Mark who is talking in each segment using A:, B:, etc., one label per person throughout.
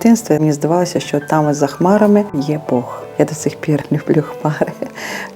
A: з дитинства мені здавалося, що там за хмарами є Бог. Я до сих пір люблю хмари,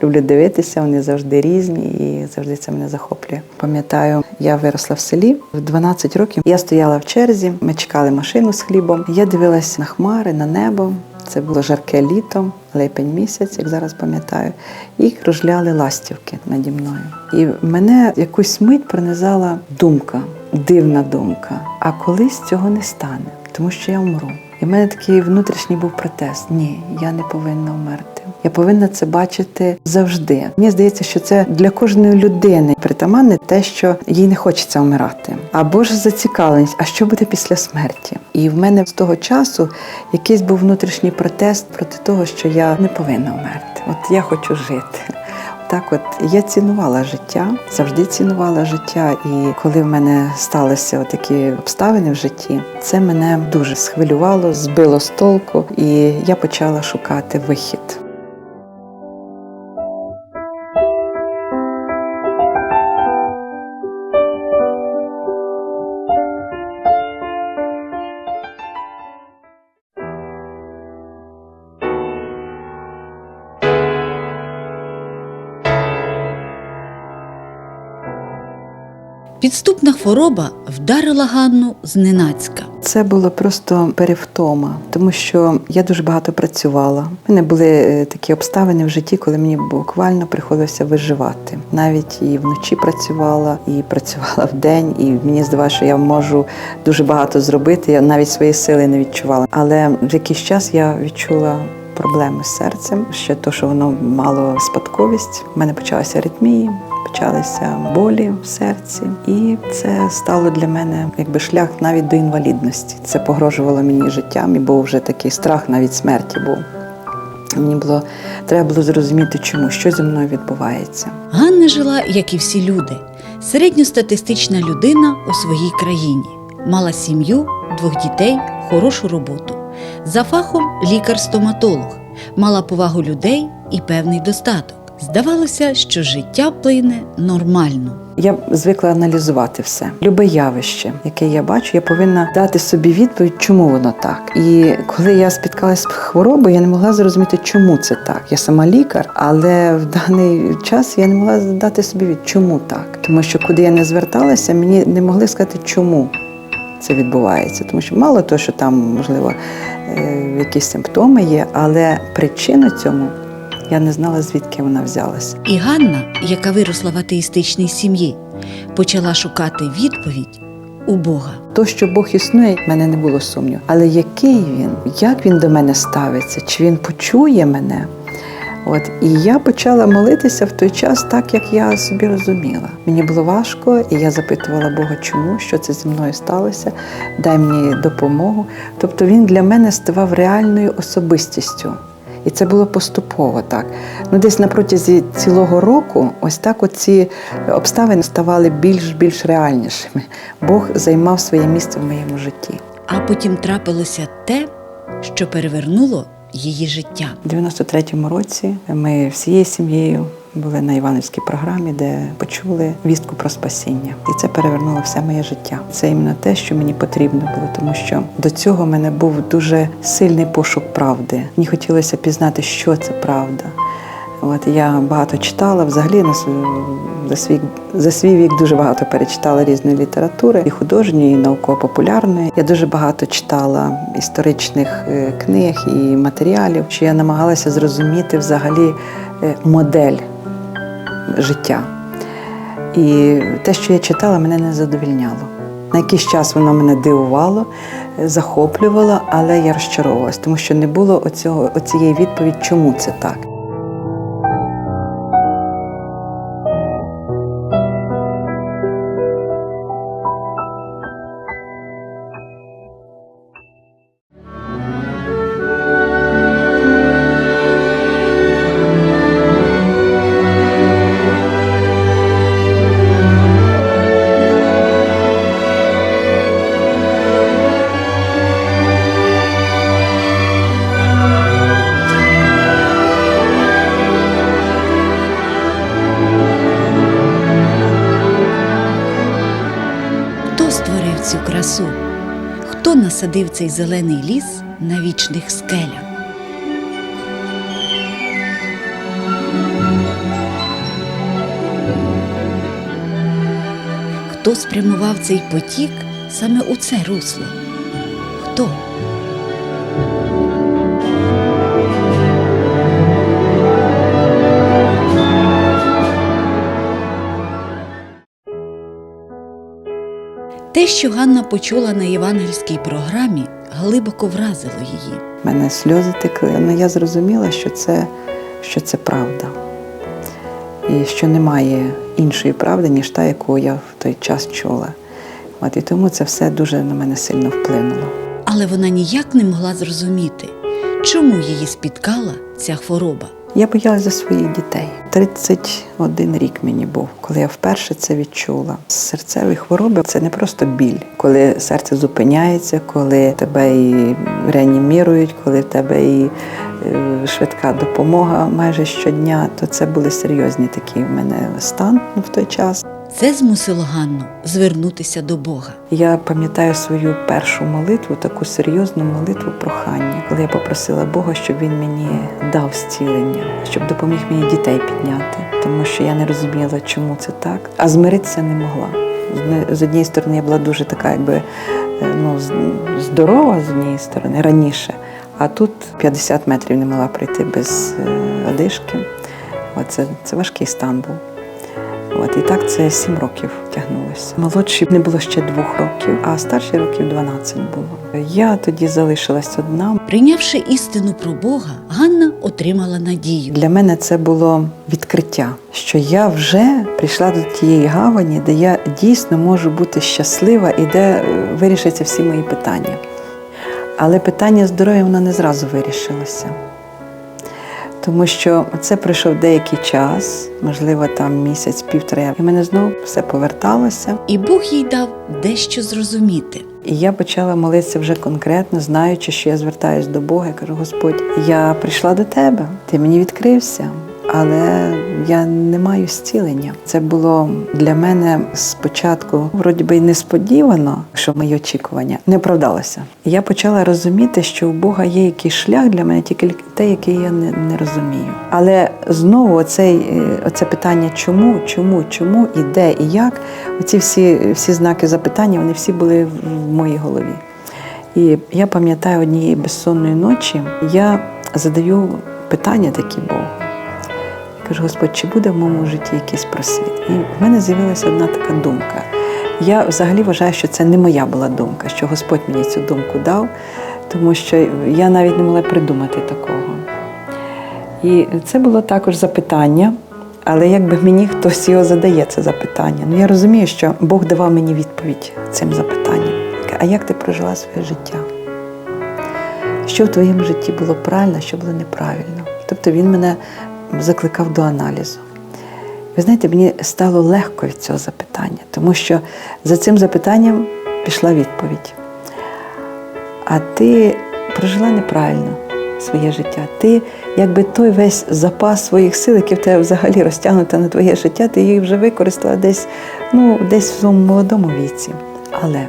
A: люблю дивитися, вони завжди різні і завжди це мене захоплює. Пам'ятаю, я виросла в селі в 12 років. Я стояла в черзі, ми чекали машину з хлібом. Я дивилася на хмари, на небо. Це було жарке літо, липень місяць, як зараз пам'ятаю, і кружляли ластівки наді мною. І мене якусь мить пронизала думка, дивна думка. А колись цього не стане, тому що я вмру. І в мене такий внутрішній був протест. Ні, я не повинна вмерти. Я повинна це бачити завжди. Мені здається, що це для кожної людини притаманне те, що їй не хочеться вмирати. Або ж зацікавленість, а що буде після смерті? І в мене з того часу якийсь був внутрішній протест проти того, що я не повинна вмерти. От я хочу жити. Так, от я цінувала життя, завжди цінувала життя. І коли в мене сталися такі обставини в житті, це мене дуже схвилювало, збило з толку, і я почала шукати вихід.
B: Підступна хвороба вдарила Ганну зненацька.
A: Це було просто перевтома, тому що я дуже багато працювала. У мене були е, такі обставини в житті, коли мені буквально приходилося виживати. Навіть і вночі працювала, і працювала вдень, і мені здавалося, що я можу дуже багато зробити. Я навіть свої сили не відчувала. Але в якийсь час я відчула. Проблеми з серцем, ще то, що воно мало спадковість. У мене почалися аритмії, почалися болі в серці, і це стало для мене якби шлях навіть до інвалідності. Це погрожувало мені життям, і був вже такий страх навіть смерті був. Мені було треба було зрозуміти, чому що зі мною відбувається.
B: Ганна жила, як і всі люди, середньостатистична людина у своїй країні. Мала сім'ю, двох дітей, хорошу роботу. За фахом лікар-стоматолог, мала повагу людей і певний достаток. Здавалося, що життя плине нормально.
A: Я звикла аналізувати все. Любе явище, яке я бачу, я повинна дати собі відповідь, чому воно так. І коли я спіткалася з хворобою, я не могла зрозуміти, чому це так. Я сама лікар, але в даний час я не могла дати собі від чому так. Тому що куди я не зверталася, мені не могли сказати, чому це відбувається. Тому що мало того, що там, можливо, е, якісь симптоми є, але причину цьому я не знала, звідки вона взялася.
B: І Ганна, яка виросла в атеїстичній сім'ї, почала шукати відповідь у Бога.
A: То, що Бог існує, в мене не було сумніву. Але який він, як він до мене ставиться, чи він почує мене? От і я почала молитися в той час, так як я собі розуміла. Мені було важко, і я запитувала Бога, чому, що це зі мною сталося, дай мені допомогу. Тобто він для мене ставав реальною особистістю. І це було поступово так. Ну, десь на протязі цілого року, ось так оці обставини ставали більш більш реальнішими. Бог займав своє місце в моєму житті.
B: А потім трапилося те, що перевернуло її життя.
A: У 93-му році ми всією сім'єю були на Іванівській програмі, де почули вістку про спасіння, і це перевернуло все моє життя. Це іменно те, що мені потрібно було, тому що до цього в мене був дуже сильний пошук правди. Мені хотілося пізнати, що це правда. От я багато читала, взагалі на за свій за свій вік дуже багато перечитала різної літератури, і художньої, і науково-популярної. Я дуже багато читала історичних е, книг і матеріалів, що я намагалася зрозуміти взагалі е, модель життя. І те, що я читала, мене не задовільняло. На якийсь час воно мене дивувало, е, захоплювало, але я розчаровувалась, тому що не було оцього, оцієї відповіді, чому це так.
B: Хто цей зелений ліс на вічних скелях? Хто спрямував цей потік саме у це русло? Хто? Те, що Ганна почула на євангельській програмі, глибоко вразило її.
A: У мене сльози текли, але я зрозуміла, що це, що це правда. І що немає іншої правди, ніж та, яку я в той час чула. От, і тому це все дуже на мене сильно вплинуло.
B: Але вона ніяк не могла зрозуміти, чому її спіткала ця хвороба.
A: Я боялася за своїх дітей. 31 рік мені був, коли я вперше це відчула. Серцеві хвороби це не просто біль, коли серце зупиняється, коли тебе і реанімірують, коли в тебе і е, швидка допомога майже щодня, то це були серйозні такі в мене стан в той час.
B: Це змусило Ганну звернутися до Бога.
A: Я пам'ятаю свою першу молитву, таку серйозну молитву прохання, коли я попросила Бога, щоб він мені дав зцілення, щоб допоміг мені дітей підняти, тому що я не розуміла, чому це так, а змиритися не могла. З- однієї сторони, я була дуже така, якби е, ну, здорова з однієї сторони раніше, а тут 50 метрів не могла пройти без е, одишки. Оце це важкий стан був. От і так це сім років тягнулося. Молодші не було ще двох років, а старші років 12 було. Я тоді залишилась одна.
B: Прийнявши істину про Бога, Ганна отримала надію.
A: Для мене це було відкриття, що я вже прийшла до тієї гавані, де я дійсно можу бути щаслива і де е, вирішаться всі мої питання. Але питання здоров'я воно не зразу вирішилося. Тому що це пройшов деякий час, можливо, там місяць-півтора, і мене знову все поверталося.
B: І Бог їй дав дещо зрозуміти.
A: І я почала молитися вже конкретно, знаючи, що я звертаюсь до Бога. Я кажу, Господь, я прийшла до тебе, ти мені відкрився, але я не маю зцілення. Це було для мене спочатку, вроді би, несподівано, що мої очікування не оправдалося. Я почала розуміти, що у Бога є якийсь шлях для мене, тільки те, який я не, не розумію. Але знову оцей, е, оце питання, чому, чому, чому, і де, і як, оці всі, всі знаки запитання, вони всі були в моїй голові. І я пам'ятаю однієї безсонної ночі, я задаю питання такі Богу. Кажу, Господь, чи буде в моєму житті якийсь просвіт? І в мене з'явилася одна така думка. Я взагалі вважаю, що це не моя була думка, що Господь мені цю думку дав, тому що я навіть не могла придумати такого. І це було також запитання, але якби мені хтось його задає це запитання. Ну я розумію, що Бог давав мені відповідь цим запитанням. А як ти прожила своє життя? Що в твоєму житті було правильно, що було неправильно? Тобто він мене закликав до аналізу. Ви знаєте, мені стало легко від цього запитання, тому що за цим запитанням пішла відповідь. А ти прожила неправильно своє життя. Ти, якби той весь запас своїх сил, який в тебе взагалі розтягнуто на твоє життя, ти їх вже використала десь, ну, десь в своєму молодому віці. Але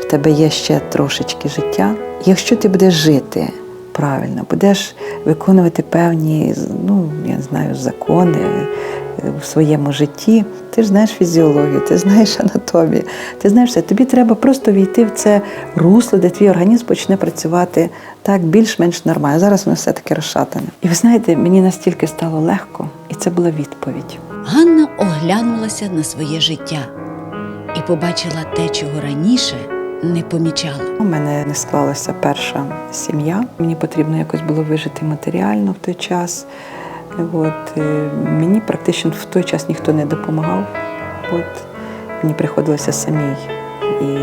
A: в тебе є ще трошечки життя. Якщо ти будеш жити правильно, будеш виконувати певні, ну, я знаю, закони е, в своєму житті, ти ж знаєш фізіологію, ти знаєш анатомію, ти знаєш все. Тобі треба просто війти в це русло, де твій організм почне працювати так більш-менш нормально. Зараз воно все таки розшатане. І ви знаєте, мені настільки стало легко, і це була відповідь.
B: Ганна оглянулася на своє життя і побачила те, чого раніше не помічала.
A: У мене не склалася перша сім'я. Мені потрібно якось було вижити матеріально в той час. От, е, мені практично в той час ніхто не допомагав. От, мені приходилося самій і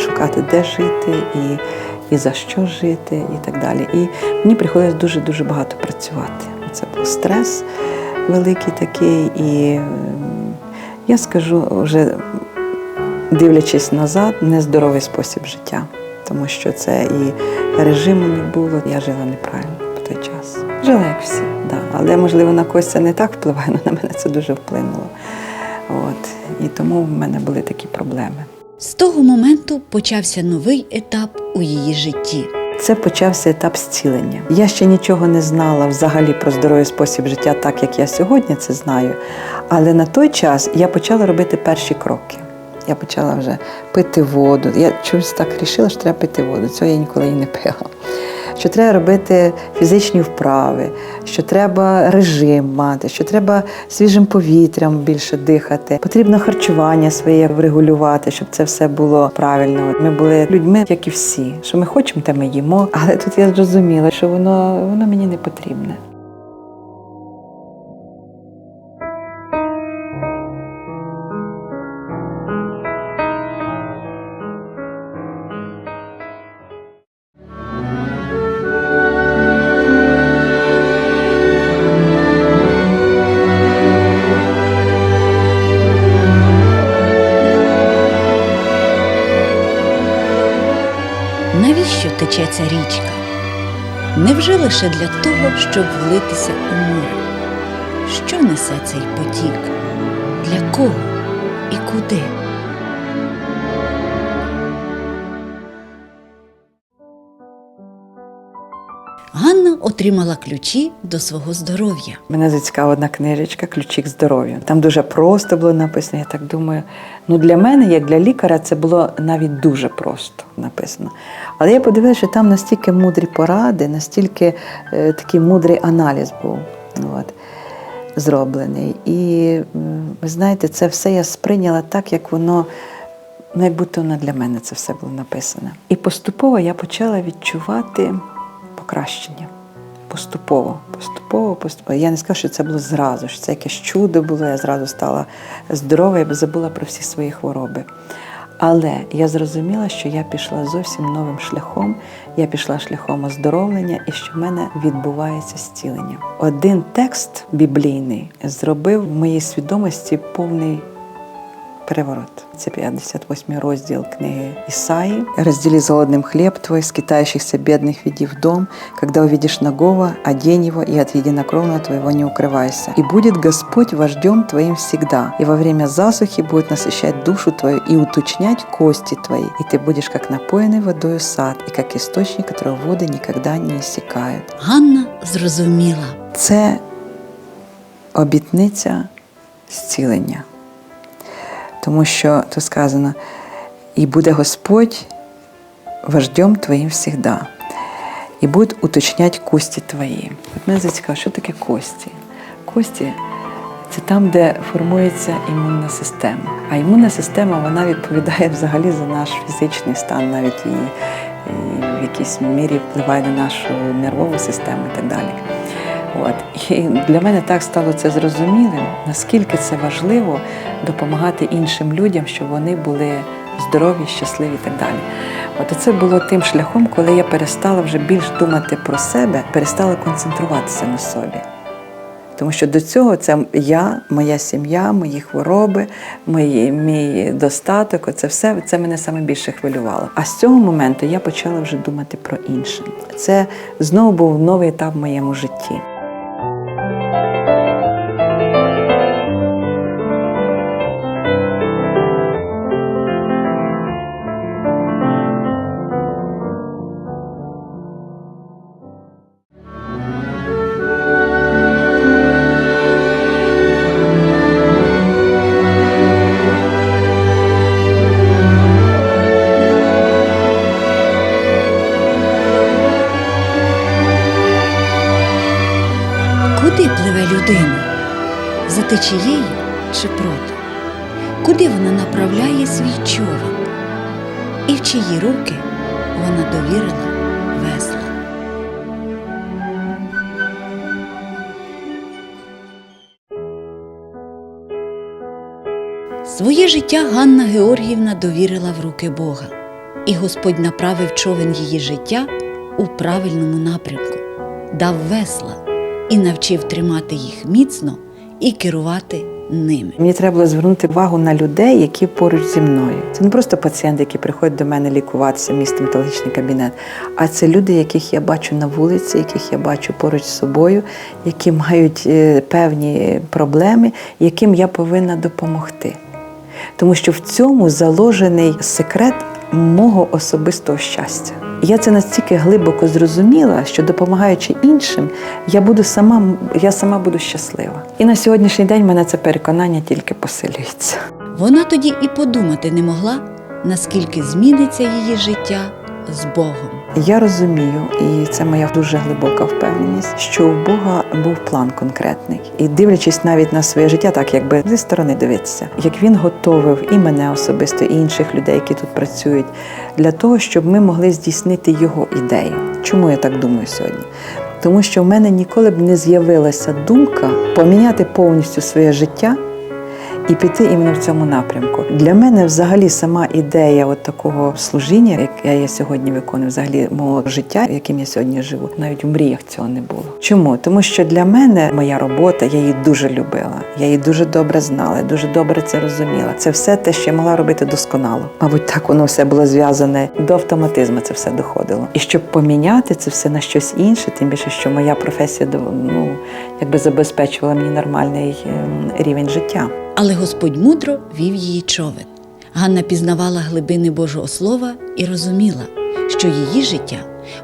A: шукати, де жити, і, і за що жити, і так далі. І мені приходилось дуже-дуже багато працювати. Це був стрес великий такий. І я скажу вже дивлячись назад, нездоровий спосіб життя, тому що це і режиму не було. Я жила неправильно. Жила як всі, да. але можливо на когось це не так впливає, але на мене це дуже вплинуло. От. І тому в мене були такі проблеми.
B: З того моменту почався новий етап у її житті.
A: Це почався етап зцілення. Я ще нічого не знала взагалі про здоровий спосіб життя, так як я сьогодні це знаю. Але на той час я почала робити перші кроки. Я почала вже пити воду. Я чомусь так вирішила, що треба пити воду. Цього я ніколи і не пила. Що треба робити фізичні вправи, що треба режим мати, що треба свіжим повітрям більше дихати. Потрібно харчування своє врегулювати, щоб це все було правильно. Ми були людьми, як і всі. Що ми хочемо, те ми їмо. Але тут я зрозуміла, що воно, воно мені не потрібне.
B: Ця річка? Невже лише для того, щоб влитися у море? Що несе цей потік? Для кого і куди? Отримала ключі до свого здоров'я.
A: Мене зацікавила одна книжечка Ключик здоров'я. Там дуже просто було написано. Я так думаю, ну для мене, як для лікаря, це було навіть дуже просто написано. Але я подивилася, що там настільки мудрі поради, настільки е, такий мудрий аналіз був от, зроблений. І ви знаєте, це все я сприйняла так, як воно. Ну, як будто воно для мене це все було написане. І поступово я почала відчувати покращення. Поступово, поступово, поступово. Я не скажу, що це було зразу, що це якесь чудо було, я зразу стала здорова, я б забула про всі свої хвороби. Але я зрозуміла, що я пішла зовсім новим шляхом. Я пішла шляхом оздоровлення і що в мене відбувається зцілення. Один текст біблійний зробив в моїй свідомості повний переворот. Це 58 розділ книги Исаии. «Раздели голодным хлеб твой, скитающихся бедных веди в дом, когда увидишь нагого, одень его, и от единокровного твоего не укрывайся. И будет Господь вождем твоим всегда, и во время засухи будет насыщать душу твою и уточнять кости твои, и ты будешь как напоенный водою сад, и как источник, которого воды никогда не иссякают».
B: Ганна зрозуміла,
A: Це обітниця зцілення. Тому що тут сказано, і буде Господь вождем твоїм всегда, і буде уточнять кості твої. От мене зацікавило, що таке кості? Кості це там, де формується імунна система. А імунна система вона відповідає взагалі за наш фізичний стан, навіть і, і в якійсь мірі впливає на нашу нервову систему і так далі. От. І для мене так стало це зрозумілим, наскільки це важливо допомагати іншим людям, щоб вони були здорові, щасливі і так далі. От це було тим шляхом, коли я перестала вже більш думати про себе, перестала концентруватися на собі. Тому що до цього це я, моя сім'я, мої хвороби, мої, мій достаток, це все це мене саме більше хвилювало. А з цього моменту я почала вже думати про інше. Це знову був новий етап в моєму житті.
B: Своє життя Ганна Георгіївна довірила в руки Бога, і Господь направив човен її життя у правильному напрямку, дав весла і навчив тримати їх міцно і керувати ними.
A: Мені треба було звернути увагу на людей, які поруч зі мною. Це не просто пацієнти, які приходять до мене лікуватися мій стоматологічний кабінет, а це люди, яких я бачу на вулиці, яких я бачу поруч з собою, які мають е, певні проблеми, яким я повинна допомогти. Тому що в цьому заложений секрет мого особистого щастя. Я це настільки глибоко зрозуміла, що допомагаючи іншим, я буду сама, я сама буду щаслива. І на сьогоднішній день мене це переконання тільки посилюється.
B: Вона тоді і подумати не могла, наскільки зміниться її життя з Богом.
A: Я розумію, і це моя дуже глибока впевненість, що у Бога був план конкретний. І дивлячись навіть на своє життя, так якби зі сторони дивитися, як він готовив і мене особисто, і інших людей, які тут працюють, для того, щоб ми могли здійснити його ідею. Чому я так думаю сьогодні? Тому що в мене ніколи б не з'явилася думка поміняти повністю своє життя і піти іменно в цьому напрямку. Для мене взагалі сама ідея от такого служіння, яке я сьогодні виконую, взагалі мого життя, яким я сьогодні живу, навіть у мріях цього не було. Чому? Тому що для мене моя робота, я її дуже любила, я її дуже добре знала, дуже добре це розуміла. Це все те, що я могла робити досконало. Мабуть, так воно все було зв'язане до автоматизму. Це все доходило. І щоб поміняти це все на щось інше, тим більше, що моя професія ну, якби забезпечувала мені нормальний ем, рівень життя.
B: Але Господь мудро вів її човен. Ганна пізнавала глибини Божого Слова і розуміла, що її життя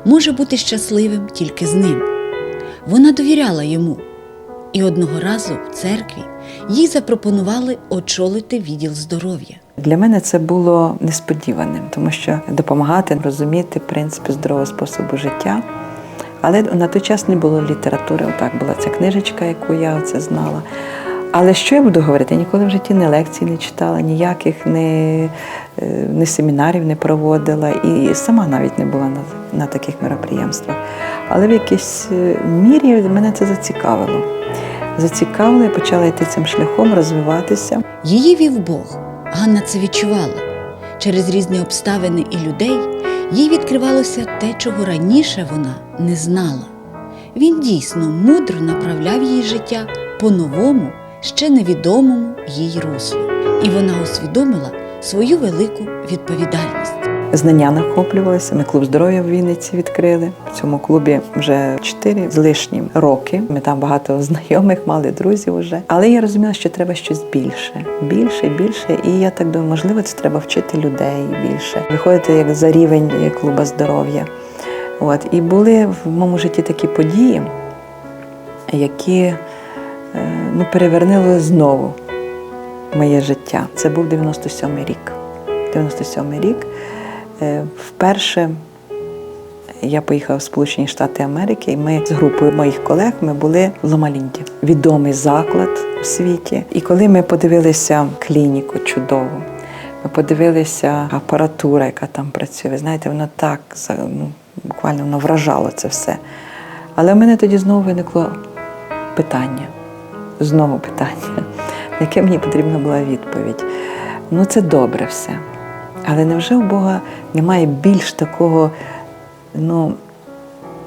B: може бути щасливим тільки з ним. Вона довіряла йому. І одного разу в церкві їй запропонували очолити відділ здоров'я.
A: Для мене це було несподіваним, тому що допомагати розуміти принципи здорового способу життя. Але на той час не було літератури. Отак була ця книжечка, яку я це знала. Але що я буду говорити? Я ніколи в житті ні лекцій не читала, ніяких ні, е, ні семінарів не проводила і сама навіть не була на, на таких мероприємствах. Але в якійсь е, мірі мене це зацікавило. Зацікавило, я почала йти цим шляхом, розвиватися.
B: Її вів Бог. Ганна це відчувала. Через різні обставини і людей їй відкривалося те, чого раніше вона не знала. Він дійсно мудро направляв її життя по-новому, ще невідомому їй руслу. І вона усвідомила свою велику відповідальність.
A: Знання нахоплювалися. Ми клуб здоров'я в Вінниці відкрили. В цьому клубі вже 4 з лишнім роки. Ми там багато знайомих мали, друзів уже. Але я розуміла, що треба щось більше, більше, більше. І я так думаю, можливо, це треба вчити людей більше, виходити як за рівень клуба здоров'я. От і були в моєму житті такі події, які ну, перевернули знову моє життя. Це був 97-й рік. 97-й рік. Е, Вперше я поїхала в Сполучені Штати Америки, і ми з групою моїх колег ми були в Ломалінді. Відомий заклад у світі. І коли ми подивилися клініку чудову, ми подивилися апаратура, яка там працює. Ви знаєте, воно так ну, буквально воно вражало це все. Але в мене тоді знову виникло питання. Знову питання, на яке мені потрібна була відповідь. Ну, це добре все. Але невже у Бога немає більш такого ну,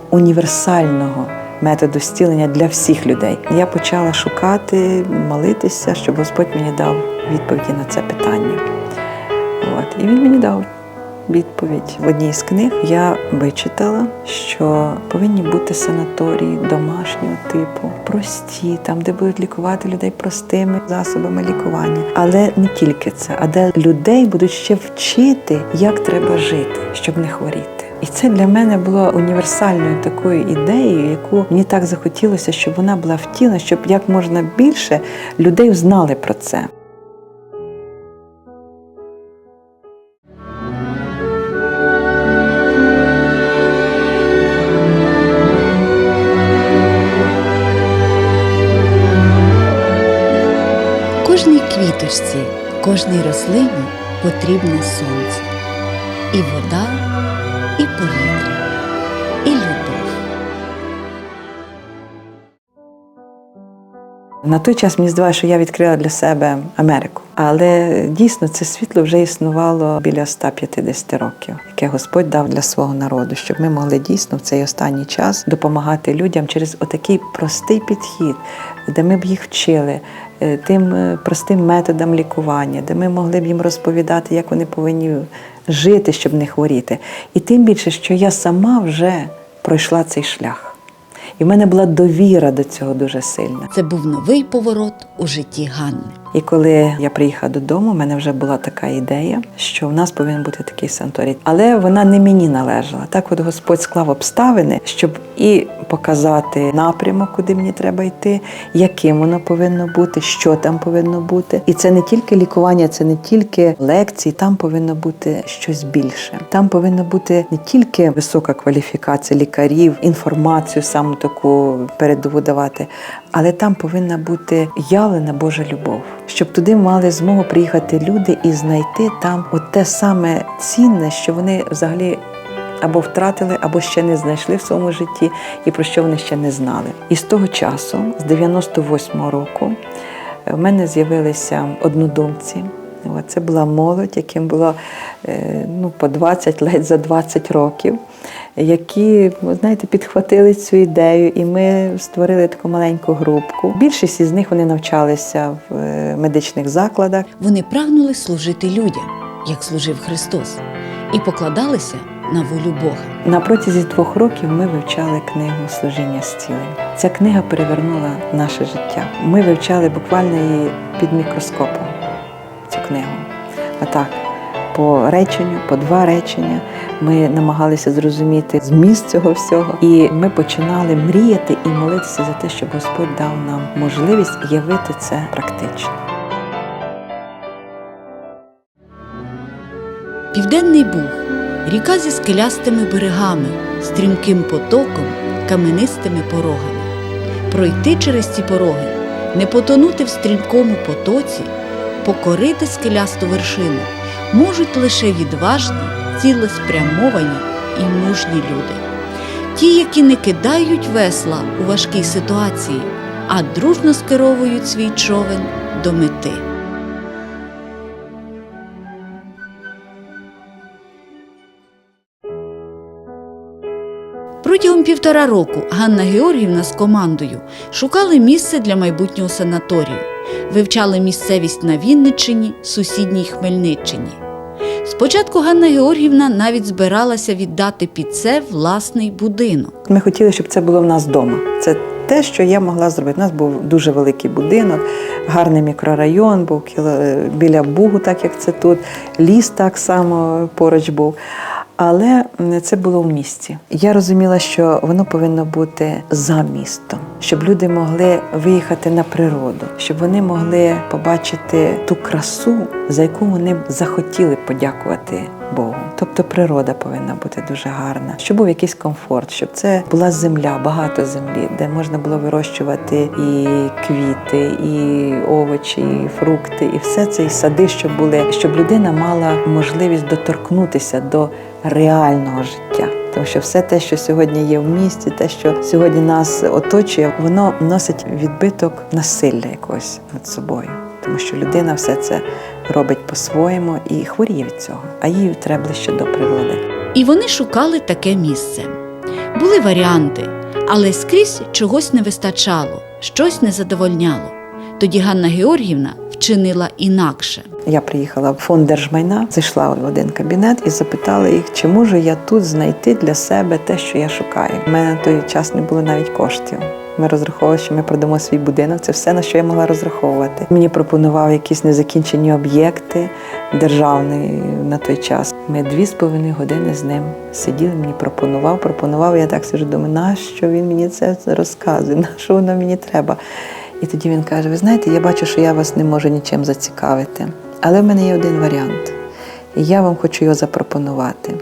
A: універсального методу зцілення для всіх людей? Я почала шукати, молитися, щоб Господь мені дав відповіді на це питання. От. І він мені дав відповідь в одній з книг. Я вичитала, що повинні бути санаторії домашнього типу, прості, там, де будуть лікувати людей простими засобами лікування. Але не тільки це, а де людей будуть ще вчити, як треба жити, щоб не хворіти. І це для мене було універсальною такою ідеєю, яку мені так захотілося, щоб вона була втілена, щоб як можна більше людей знали про це.
B: Кожній рослині потрібне сонце, і вода,
A: На той час мені здавалося, що я відкрила для себе Америку. Але дійсно це світло вже існувало біля 150 років, яке Господь дав для свого народу, щоб ми могли дійсно в цей останній час допомагати людям через отакий простий підхід, де ми б їх вчили е, тим е, простим методам лікування, де ми могли б їм розповідати, як вони повинні жити, щоб не хворіти. І тим більше, що я сама вже пройшла цей шлях. І в мене була довіра до цього дуже сильна.
B: Це був новий поворот у житті Ганни.
A: І коли я приїхала додому, в мене вже була така ідея, що в нас повинен бути такий санаторій. Але вона не мені належала. Так, от Господь склав обставини, щоб і показати напрямок, куди мені треба йти, яким воно повинно бути, що там повинно бути. І це не тільки лікування, це не тільки лекції, там повинно бути щось більше. Там повинна бути не тільки висока кваліфікація лікарів, інформацію саме таку передову давати, але там повинна бути явлена Божа любов, щоб туди мали змогу приїхати люди і знайти там от те саме цінне, що вони взагалі. Або втратили, або ще не знайшли в своєму житті, і про що вони ще не знали. І з того часу, з 98-го року, в мене з'явилися однодумці. Це була молодь, яким було е, ну, по 20, ледь за 20 років, які, знаєте, підхватили цю ідею, і ми створили таку маленьку групку. Більшість із них вони навчалися в е, медичних закладах.
B: Вони прагнули служити людям, як служив Христос, і покладалися на волю Бога.
A: На протязі двох років ми вивчали книгу Служіння зцілення. Ця книга перевернула наше життя. Ми вивчали буквально її під мікроскопом, цю книгу. Отак, по реченню, по два речення. Ми намагалися зрозуміти зміст цього всього, і ми починали мріяти і молитися за те, щоб Господь дав нам можливість явити це практично.
B: Південний Буг ріка зі скелястими берегами, стрімким потоком, каменистими порогами. Пройти через ці пороги, не потонути в стрімкому потоці, покорити скелясту вершину можуть лише відважні, цілеспрямовані і мужні люди. Ті, які не кидають весла у важкій ситуації, а дружно скеровують свій човен до мети. Протягом півтора року Ганна Георгівна з командою шукали місце для майбутнього санаторію, вивчали місцевість на Вінниччині, сусідній Хмельниччині. Спочатку Ганна Георгівна навіть збиралася віддати під це власний будинок.
A: Ми хотіли, щоб це було в нас вдома. Це те, що я могла зробити. У нас був дуже великий будинок, гарний мікрорайон, був біля Бугу, так як це тут, ліс так само поруч був. Але це було в місті. Я розуміла, що воно повинно бути за містом, щоб люди могли виїхати на природу, щоб вони могли побачити ту красу, за яку вони захотіли подякувати Богу. Тобто природа повинна бути дуже гарна, щоб був якийсь комфорт, щоб це була земля, багато землі, де можна було вирощувати і квіти, і овочі, і фрукти, і все це, і сади, щоб були, щоб людина мала можливість доторкнутися до реального життя. Тому що все те, що сьогодні є в місті, те, що сьогодні нас оточує, воно носить відбиток насилля якогось над собою. Тому що людина все це робить по-своєму і хворіє від цього, а їй треба ближче до природи.
B: І вони шукали таке місце. Були варіанти, але скрізь чогось не вистачало, щось не задовольняло. Тоді Ганна Георгівна вчинила інакше.
A: Я приїхала в фонд держмайна, зайшла в один кабінет і запитала їх, чи можу я тут знайти для себе те, що я шукаю. У мене на той час не було навіть коштів. Ми розраховували, що ми продамо свій будинок. Це все на що я могла розраховувати. Мені пропонував якісь незакінчені об'єкти державний на той час. Ми дві з половиною години з ним сиділи. Мені пропонував, пропонував. Я так сиджу, думаю, нащо він мені це розказує? На що воно мені треба? І тоді він каже: Ви знаєте, я бачу, що я вас не можу нічим зацікавити, але в мене є один варіант, і я вам хочу його запропонувати.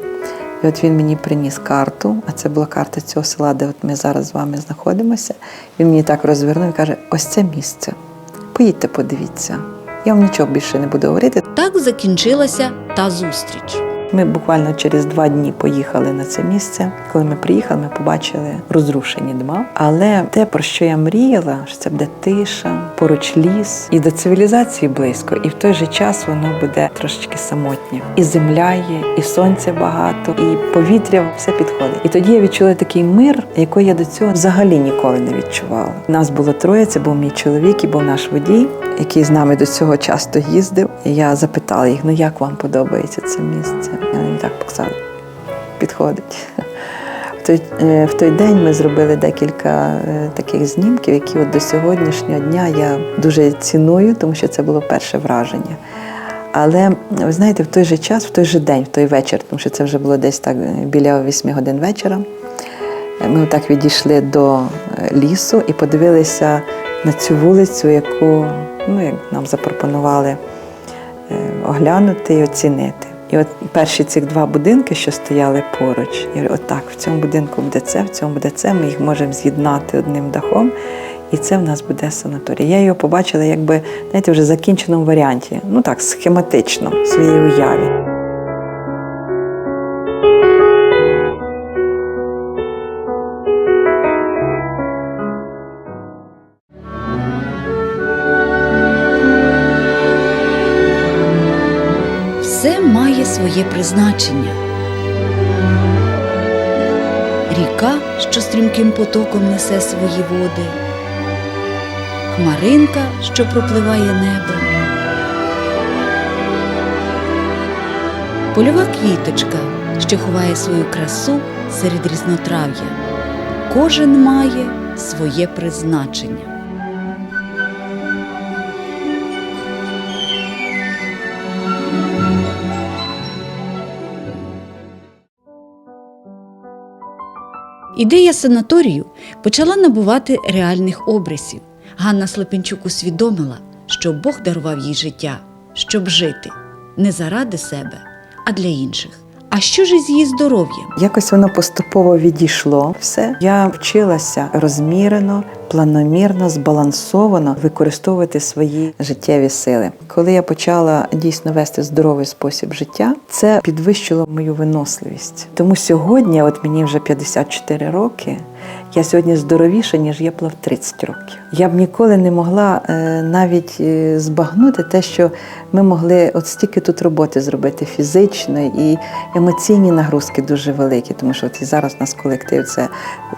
A: І от він мені приніс карту, а це була карта цього села, де от ми зараз з вами знаходимося. Він мені так розвернув і каже: ось це місце. Поїдьте, подивіться. Я вам нічого більше не буду говорити.
B: Так закінчилася та зустріч.
A: Ми буквально через два дні поїхали на це місце. Коли ми приїхали, ми побачили розрушені дома. Але те, про що я мріяла, що це буде тиша, поруч ліс, і до цивілізації близько, і в той же час воно буде трошечки самотнє. І земля є, і сонця багато, і повітря все підходить. І тоді я відчула такий мир, який я до цього взагалі ніколи не відчувала. Нас було троє. Це був мій чоловік і був наш водій, який з нами до цього часто їздив. І я запитала їх: ну як вам подобається це місце? Вони мені так показали, підходить. той, е, в той день ми зробили декілька е, таких знімків, які от до сьогоднішнього дня я дуже ціную, тому що це було перше враження. Але ви знаєте, в той же час, в той же день, в той вечір, тому що це вже було десь так е, біля 8 годин вечора. Ми отак відійшли до лісу і подивилися на цю вулицю, яку ну, як нам запропонували оглянути і оцінити. І от перші цих два будинки, що стояли поруч, я говорю, отак, в цьому будинку буде це, в цьому буде це, ми їх можемо з'єднати одним дахом, і це в нас буде санаторій. Я його побачила, якби, знаєте, вже в закінченому варіанті, ну так, схематично, в своїй уяві.
B: Своє призначення. Ріка, що стрімким потоком несе свої води, хмаринка, що пропливає небом, польова квіточка, що ховає свою красу серед різнотрав'я. Кожен має своє призначення. Ідея санаторію почала набувати реальних обрисів. Ганна Слепенчук усвідомила, що Бог дарував їй життя, щоб жити не заради себе, а для інших. А що ж із її здоров'ям?
A: Якось воно поступово відійшло все. Я вчилася розмірено, планомірно, збалансовано використовувати свої життєві сили. Коли я почала дійсно вести здоровий спосіб життя, це підвищило мою виносливість. Тому сьогодні, от мені вже 54 роки. Я сьогодні здоровіша, ніж я була в 30 років. Я б ніколи не могла е, навіть е, збагнути те, що ми могли от стільки тут роботи зробити фізично і емоційні нагрузки дуже великі, тому що от і зараз у нас колектив це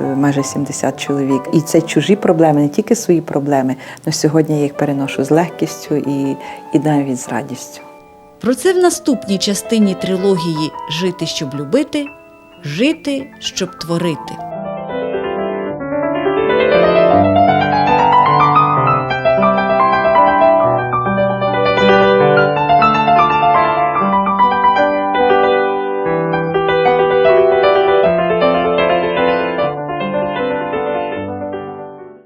A: е, майже 70 чоловік. І це чужі проблеми, не тільки свої проблеми, але сьогодні я їх переношу з легкістю і, і навіть з радістю.
B: Про це в наступній частині трилогії Жити, щоб любити, жити, щоб творити.